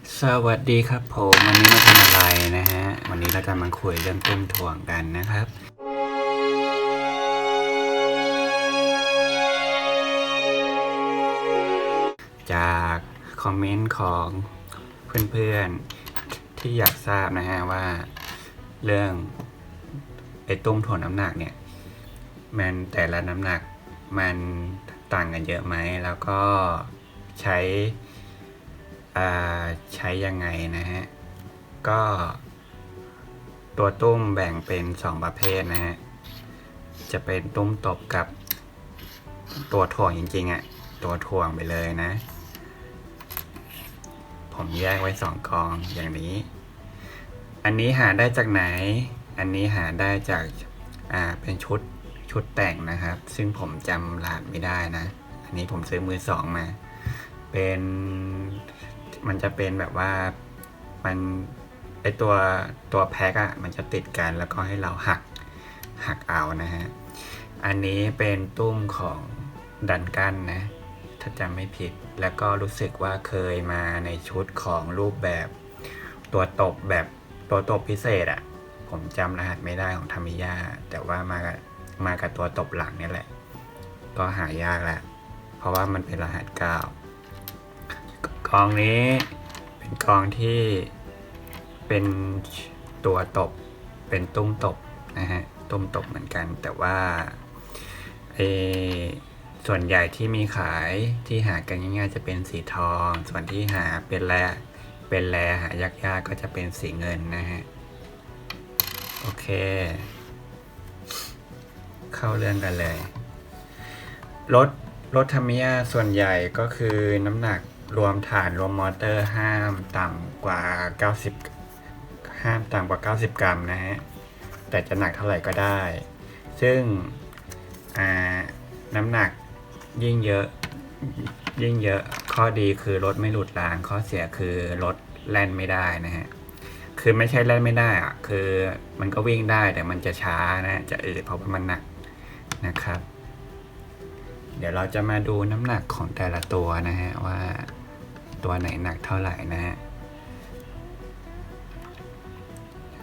สวัสดีครับผมวันนี้มาทำอะไรนะฮะ วันนี้เราจะมาคุยเรื่องต้มถ่วงกันนะครับ จากคอมเมนต์ของเพื่อนๆ ที่อยากทราบนะฮะว่าเรื่องไอ้ต้มถ่วงน้ำหนักเนี่ย มันแต่ละน้ำหนักมันต่างกันเยอะไหม แล้วก็ใช้ ใช้ยังไงนะฮะ ก็ตัวตุ้มแบ่งเป็นสองประเภทนะฮะ จะเป็นตุ้มตบกับตัวถ่วงจริงๆอะ่ะ ตัวถ่วงไปเลยนะ ผมแยกไว้สองกองอย่างนี้ อันนี้หาได้จากไหน อันนี้หาได้จากอ่าเป็นชุดชุดแต่งนะครับ ซึ่งผมจำรหัสไม่ได้นะ อันนี้ผมซื้อมือสองมา เป็น มันจะเป็นแบบว่ามันไอตัวตัวแพ็กอะมันจะติดกันแล้วก็ให้เราหักหักเอานะฮะ อันนี้เป็นตุ้มของดันกันนะ ถ้าจำไม่ผิดแล้วก็รู้สึกว่าเคยมาในชุดของรูปแบบ ตัวตบแบบตัวตบพิเศษอะผมจำรหัสไม่ได้ของธรรมิยาแต่ว่ามากับมากับตัวตบหลังนี่แหละ ก็หายากแหละเพราะว่ามันเป็นรหัสเก้า กองนี้เป็นกองที่เป็นตัวตบ เป็นตุ้มตบนะฮะ ตุ้มตบเหมือนกัน แต่ว่าเอส่วนใหญ่ที่มีขายที่หากันง่ายๆจะเป็นสีทอง ส่วนที่หาเป็นแร่เป็นแร่หายากๆก็จะเป็นสีเงินนะฮะ โอเค เข้าเรื่องกันเลย รถรถธรรมิยาส่วนใหญ่ก็คือน้ำหนัก รวมฐานรวมมอเตอร์ห้ามต่ำกว่า 90 ห้ามต่ำกว่า 90 กรัมนะฮะ แต่จะหนักเท่าไหร่ก็ได้ ซึ่งน้ำหนักยิ่งเยอะยิ่งเยอะข้อดีคือรถไม่หลุดราง ข้อเสียคือรถแล่นไม่ได้นะฮะ คือไม่ใช่แล่นไม่ได้อะคือมันก็วิ่งได้แต่มันจะช้านะจะอืดเพราะว่ามันหนักนะครับ เดี๋ยวเราจะมาดูน้ำหนักของแต่ละตัวนะฮะว่า ตัวไหนหนักเท่าไหร่นะฮะ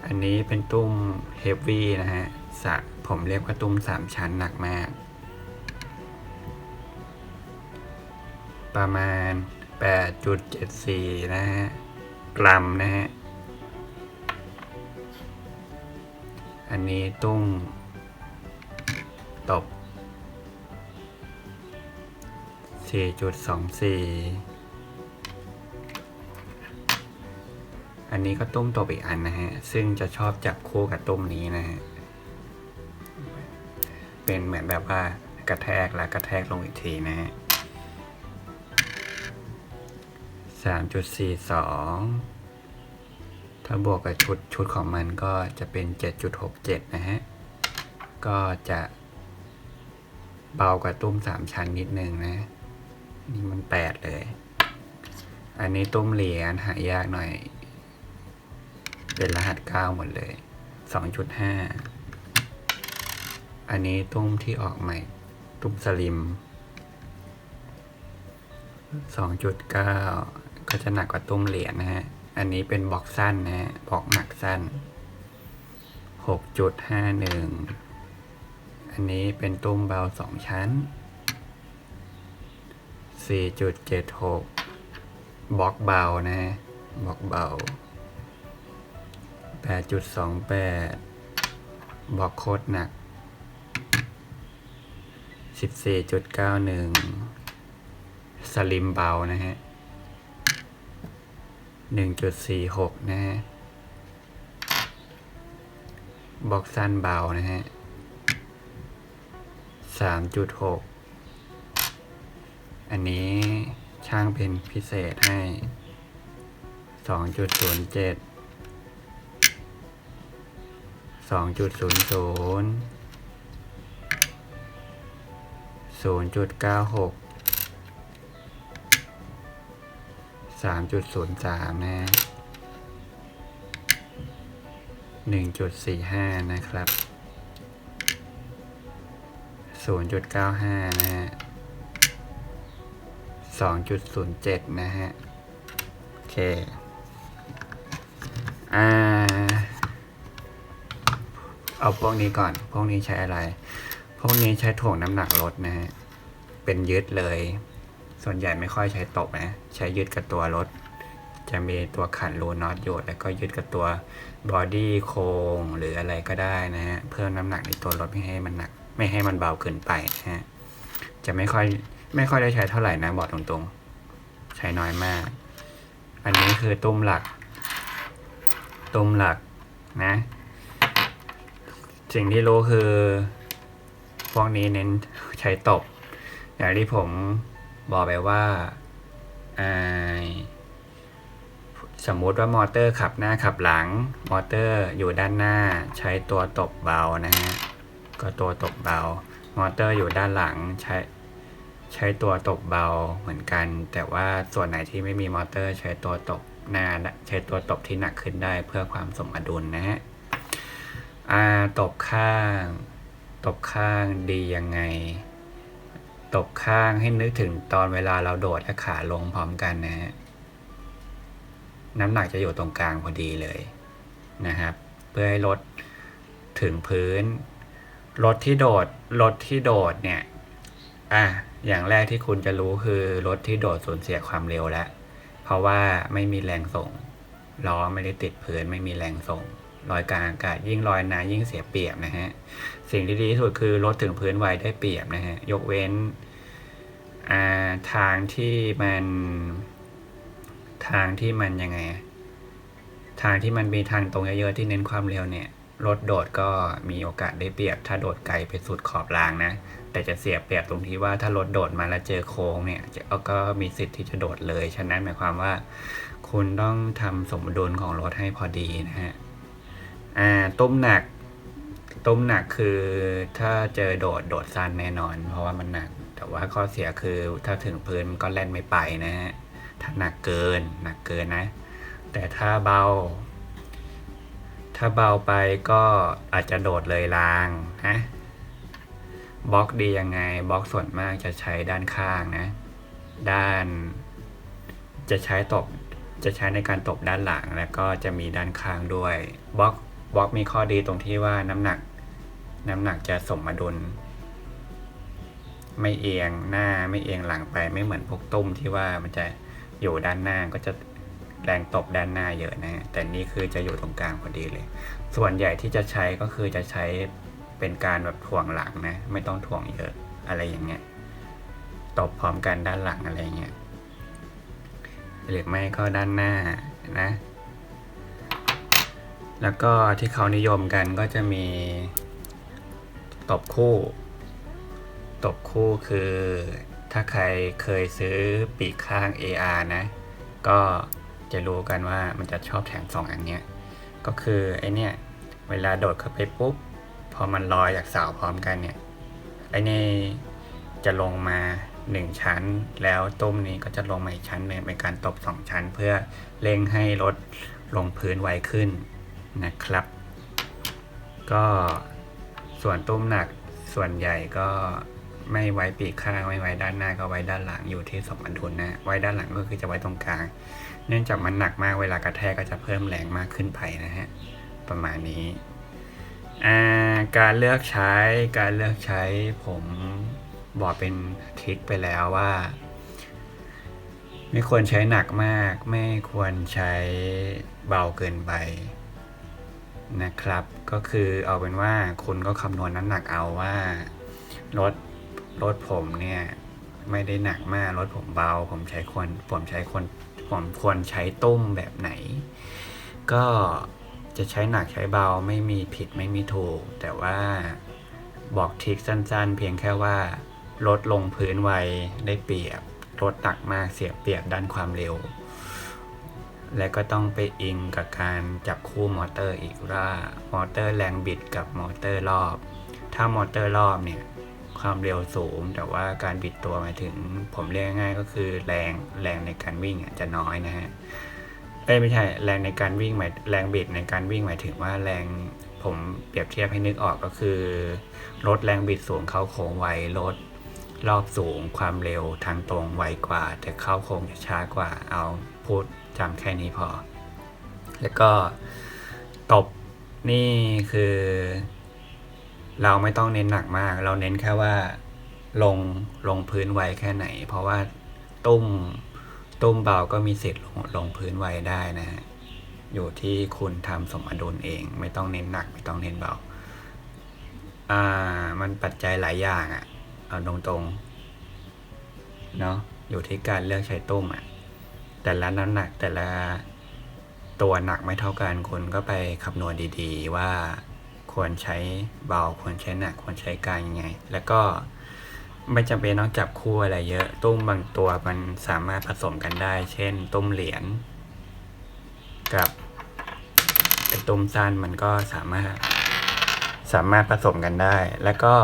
อันนี้เป็นตุ้มเฮฟวี่นะฮะสะผมเรียกว่าตุ้มสามชั้นหนักมาก ประมาณ 8.74 นะฮะ กรัมนะฮะ อันนี้ตุ้มตบ4.24 อันนี้ก็ต้มตบอีกอันนะฮะ ซึ่งจะชอบจับคู่กับต้มนี้นะฮะ เป็นเหมือนแบบว่ากระแทกแล้วกระแทกลงอีกทีนะฮะ3.42ถ้าบวกกับชุดชุดของมันก็จะเป็น7.67นะฮะ ก็จะเบากว่าตุ้มสามชั้นนิดนึงนะ นี่มันแปดเลย อันนี้ตุ้มเหรียญหายากหน่อย เป็นรหัสเก้าหมดเลยสองจุดห้าอันนี้ตุ้มที่ออกใหม่ ตุ้มสลิมสองจุดก็ก็จะหนักกว่าตุ้มเหรียญนะฮะ อันนี้เป็นบล็อกสั้นนะฮะ บล็อกหนักสั้นหกจุดห้าหนึ่งอันนี้เป็นตุ้มเบาสองชั้น 4.76 บล็อกเบานะ บล็อกเบา 8.28บ็อกโคตรหนัก 14.91 สลิมเบานะฮะ 1.46 นะฮะบ็อกสั้นเบานะฮะ 3.6 อันนี้ช่างเป็นพิเศษให้ 2.07 สองจุดศูนย์ศูนย์ศูนย์จุดเก้าหกสามจุดศูนย์สามนะหนึ่งจุดสี่ห้านะครับ0.95นะฮะ2.07นะฮะ โอเค อ่า เอาพวกนี้ก่อน พวกนี้ใช้อะไร พวกนี้ใช้ถ่วงน้ำหนักรถนะฮะ เป็นยึดเลย ส่วนใหญ่ไม่ค่อยใช้ตบนะ ใช้ยึดกับตัวรถ จะมีตัวขันรูน็อตอยู่แล้วก็ยึดกับตัวบอดี้โครงหรืออะไรก็ได้นะฮะ เพิ่มน้ำหนักในตัวรถไม่ให้มันหนัก ไม่ให้มันเบาเกินไปนะฮะ จะไม่ค่อยไม่ค่อยได้ใช้เท่าไหร่นะบอกตรงๆ ใช้น้อยมาก อันนี้คือตุ้มหลัก ตุ้มหลักนะ สิ่งที่รู้คือพวกนี้เน้นใช้ตบ อย่างที่ผมบอกไปว่าอ่าสมมุติว่ามอเตอร์ขับหน้าขับหลัง มอเตอร์อยู่ด้านหน้าใช้ตัวตบเบานะฮะก็ตัวตบเบา มอเตอร์อยู่ด้านหลังใช้ใช้ตัวตบเบาเหมือนกัน แต่ว่าส่วนไหนที่ไม่มีมอเตอร์ใช้ตัวตบหน้าใช้ตัวตบที่หนักขึ้นได้เพื่อความสมดุลนะฮะ อาตบข้าง ตบข้างดียังไง ตบข้างให้นึกถึงตอนเวลาเราโดดและขาลงพร้อมกันนะฮะ น้ำหนักจะอยู่ตรงกลางพอดีเลยนะครับ เพื่อให้รถถึงพื้น รถที่โดด รถที่โดดเนี่ย อะ อย่างแรกที่คุณจะรู้คือรถที่โดดสูญเสียความเร็วแล้ว เพราะว่าไม่มีแรงส่งล้อไม่ได้ติดพื้นไม่มีแรงส่ง ลอยกลางอากาศยิ่งลอยนานยิ่งเสียเปรียบนะฮะ สิ่งที่ดีที่สุดคือรถถึงพื้นไวได้เปรียบนะฮะ ยกเว้นาทางที่มันทางที่มันยังไง ทางที่มันมีทางตรงเยอะๆที่เน้นความเร็วเนี่ยรถโดดก็มีโอกาสได้เปรียบ ถ้าโดดไกลไปสุดขอบรางนะ แต่จะเสียเปรียบตรงที่ว่าถ้ารถโดดมาแล้วเจอโค้งเนี่ยก็มีสิทธิ์ที่จะโดดเลย ฉะนั้นหมายความว่า คุณต้องทำสมดุลของรถให้พอดีนะฮะ อ่าต้มหนัก ต้มหนักคือถ้าเจอโดดโดดสั้นแน่นอน เพราะว่ามันหนัก แต่ว่าข้อเสียคือถ้าถึงพื้นมันก็แล่นไม่ไปนะฮะถ้าหนักเกินหนักเกินนะ แต่ถ้าเบา ถ้าเบาไปก็อาจจะโดดเลยรางนะบล็อกดียังไงบล็อกส่วนมากจะใช้ด้านข้างนะ ด้าน จะใช้ตบจะใช้ในการตบด้านหลังแล้วก็จะมีด้านข้างด้วยบล็อก บล็อกมีข้อดีตรงที่ว่าน้ำหนัก น้ำหนักจะสมดุล ไม่เอียงหน้าไม่เอียงหลังไปไม่เหมือนพวกตุ้มที่ว่ามันจะอยู่ด้านหน้าก็จะแรงตบด้านหน้าเยอะนะ แต่นี่คือจะอยู่ตรงกลางพอดีเลย ส่วนใหญ่ที่จะใช้ก็คือจะใช้เป็นการแบบถ่วงหลังนะ ไม่ต้องถ่วงเยอะอะไรอย่างเงี้ยตบพร้อมกันด้านหลังอะไรเงี้ยหรือไม่ก็ด้านหน้านะ แล้วก็ที่เขานิยมกันก็จะมีตบคู่ ตบคู่คือถ้าใครเคยซื้อปีกข้าง AR นะ ก็จะรู้กันว่ามันจะชอบแถมสองอันเนี้ย ก็คือไอเนี้ยเวลาโดดเข้าไปปุ๊บ พอมันลอยจากเสาพร้อมกันเนี่ย ไอเนี่จะลงมาหนึ่งชั้น แล้วตุ้มนี้ก็จะลงมาอีกชั้นหนึ่งเป็นการตบสองชั้นเพื่อเร่งให้รถลงพื้นไวขึ้น นะครับ ก็ส่วนตุ้มหนักส่วนใหญ่ก็ไม่ไว้ปีกข้างไม่ไว้ด้านหน้าก็ไว้ด้านหลังอยู่ที่สมดุลนะไว้ด้านหลังก็คือจะไว้ตรงกลาง เนื่องจากมันหนักมากเวลากระแทกก็จะเพิ่มแรงมากขึ้นไปนะฮะประมาณนี้การเลือกใช้การเลือกใช้ผมบอกเป็นทริคไปแล้วว่า ไม่ควรใช้หนักมาก ไม่ควรใช้เบาเกินไป นะครับ ก็คือเอาเป็นว่าคุณก็คำนวณน้ำหนักเอาว่ารถรถผมเนี่ยไม่ได้หนักมากรถผมเบา ผมใช้ควรผมใช้คนผมควรใช้ตุ้มแบบไหน ก็จะใช้หนักใช้เบาไม่มีผิดไม่มีถูก แต่ว่าบอกทริคสั้นๆ เพียงแค่ว่า รถลงพื้นไวได้เปรียบ รถตักมากเสียเปรียบด้านความเร็ว และก็ต้องไปอิงกับการจับคู่มอเตอร์อีกว่ามอเตอร์แรงบิดกับมอเตอร์รอบ ถ้ามอเตอร์รอบเนี่ยความเร็วสูง แต่ว่าการบิดตัวหมายถึงผมเรียกง่ายก็คือแรงแรงในการวิ่งจะน้อยนะฮะเอ้ไม่ใช่แรงในการวิ่งหมายแรงบิดในการวิ่งหมายถึงว่าแรงผมเปรียบเทียบให้นึกออกก็คือรถแรงบิดสูงเข้าโค้งไวรถรอบสูงความเร็วทางตรงไวกว่า แต่เข้าโค้งจะช้ากว่าเอาพูด จำแค่นี้พอ แล้วก็ตบนี่คือ เราไม่ต้องเน้นหนักมาก เราเน้นแค่ว่าลงลงพื้นไวแค่ไหน เพราะว่าตุ้มตุ้มเบาก็มีสิทธิ์ลงลงพื้นไวได้นะฮะอยู่ที่คุณทำสมดุลเอง ไม่ต้องเน้นหนักไม่ต้องเน้นเบาอ่ามันปัจจัยหลายอย่างอะ่ะเอาตรงๆเนาะอยู่ที่การเลือกใช้ตุ้มอะ่ะ แต่ละน้ำหนักแต่ละตัวหนักไม่เท่ากันคุณก็ไปคำนวณดีๆ ว่าควรใช้เบาควรใช้หนักควรใช้กลางยังไง แล้วก็ไม่จำเป็นต้องจับคู่อะไรเยอะ ตุ้มบางตัวมันสามารถผสมกันได้ เช่น ตุ้มเหรียญกับตุ้มสั้นมันก็สามารถสามารถผสมกันได้ แล้วก็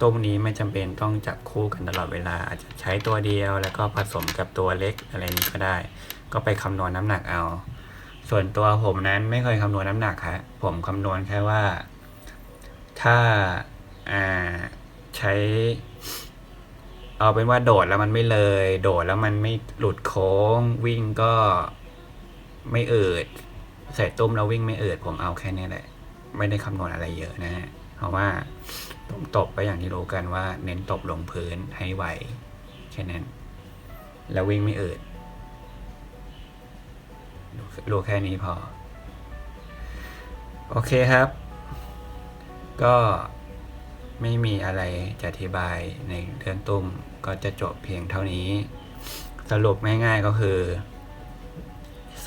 ตุ้มนี้ไม่จำเป็นต้องจับคู่กันตลอดเวลา อาจจะใช้ตัวเดียว แล้วก็ผสมกับตัวเล็กอะไรนี้ก็ได้ ก็ไปคำนวณน้ำหนักเอา ส่วนตัวผมนั้นไม่เคยคำนวณน้ำหนักฮะผมคำนวณแค่ว่า ถ้าอ่าใช้เอาเป็นว่าโดดแล้วมันไม่เลย โดดแล้วมันไม่หลุดโค้ง วิ่งก็ไม่เอืดใส่ตุ้มแล้ววิ่งไม่เอืดผมเอาแค่นี้แหละ ไม่ได้คำนวณอะไรเยอะนะฮะเพราะว่า ตุ้มตบก็อย่างที่รู้กันว่าเน้นตบลงพื้นให้ไวแค่นั้น แล้ววิ่งไม่อืดรู้แค่นี้พอ โอเคครับ ก็ไม่มีอะไรจะอธิบายในเรื่องตุ้มก็จะจบเพียงเท่านี้ สรุปง่ายๆก็คือ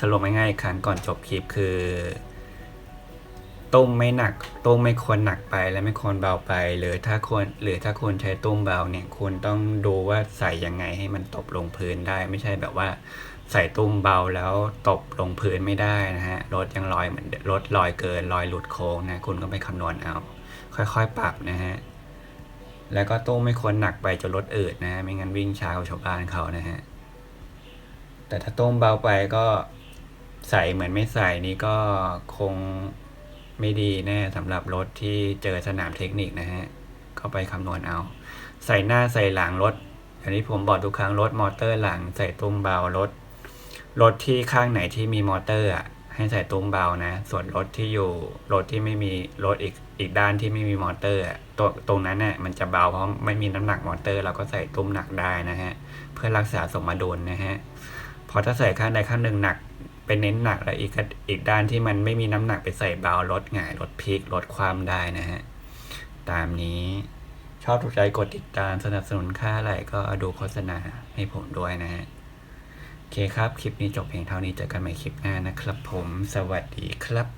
สรุปง่ายๆครั้งก่อนจบคลิปคือ ต้มไม่หนัก ต้มไม่ควรหนักไปและไม่ควรเบาไปหรือถ้าควรหรือถ้าคุณใช้ต้มเบาเนี่ยคุณต้องดูว่าใส่ยังไงให้มันตบลงพื้นได้ไม่ใช่แบบว่าใส่ตุ้มเบาแล้วตบลงพื้นไม่ได้นะฮะรถยังลอยเหมือนรถลอยเกินลอยหลุดโค้งนะคุณก็ไปคำนวณเอา ค่อยๆปรับนะฮะแล้วก็ตุ้มไม่ควรหนักไปจนรถอืดนะฮะไม่งั้นวิ่งช้ากว่าชาวบ้านเขานะฮะแต่ถ้าตุ้มเบาไปก็ใส่เหมือนไม่ใส่นี่ก็คง ไม่ดีแน่สำหรับรถที่เจอสนามเทคนิคนะฮะก็ไปคำนวณเอา ใส่หน้าใส่หลังรถอย่างที่ผมบอกทุกครั้งรถมอเตอร์หลังใส่ตุ้มเบารถรถที่ข้างไหนที่มีมอเตอร์อะให้ใส่ตุ้มเบานะ ส่วนรถที่อยู่รถที่ไม่มีรถอีกอีกด้านที่ไม่มีมอเตอร์อะตรงตรงนั้นน่ะมันจะเบาเพราะไม่มีน้ำหนักมอเตอร์เราก็ใส่ตุ้มหนักได้นะฮะเพื่อรักษาสมดุลนะฮะพอถ้าใส่ข้างใดข้างหนึ่งหนัก ไปเน้นหนักแล้วอีกอีกด้านที่มันไม่มีน้ำหนักไปใส่เบาลดหงายลดพลิกลดความได้นะฮะ ตามนี้ชอบถูกใจกดติดตามสนับสนุนค่าอะไรก็ดูโฆษณาให้ผมด้วยนะฮะโอเคครับ คลิปนี้จบเพียงเท่านี้เจอกันใหม่คลิปหน้านะครับผม สวัสดีครับ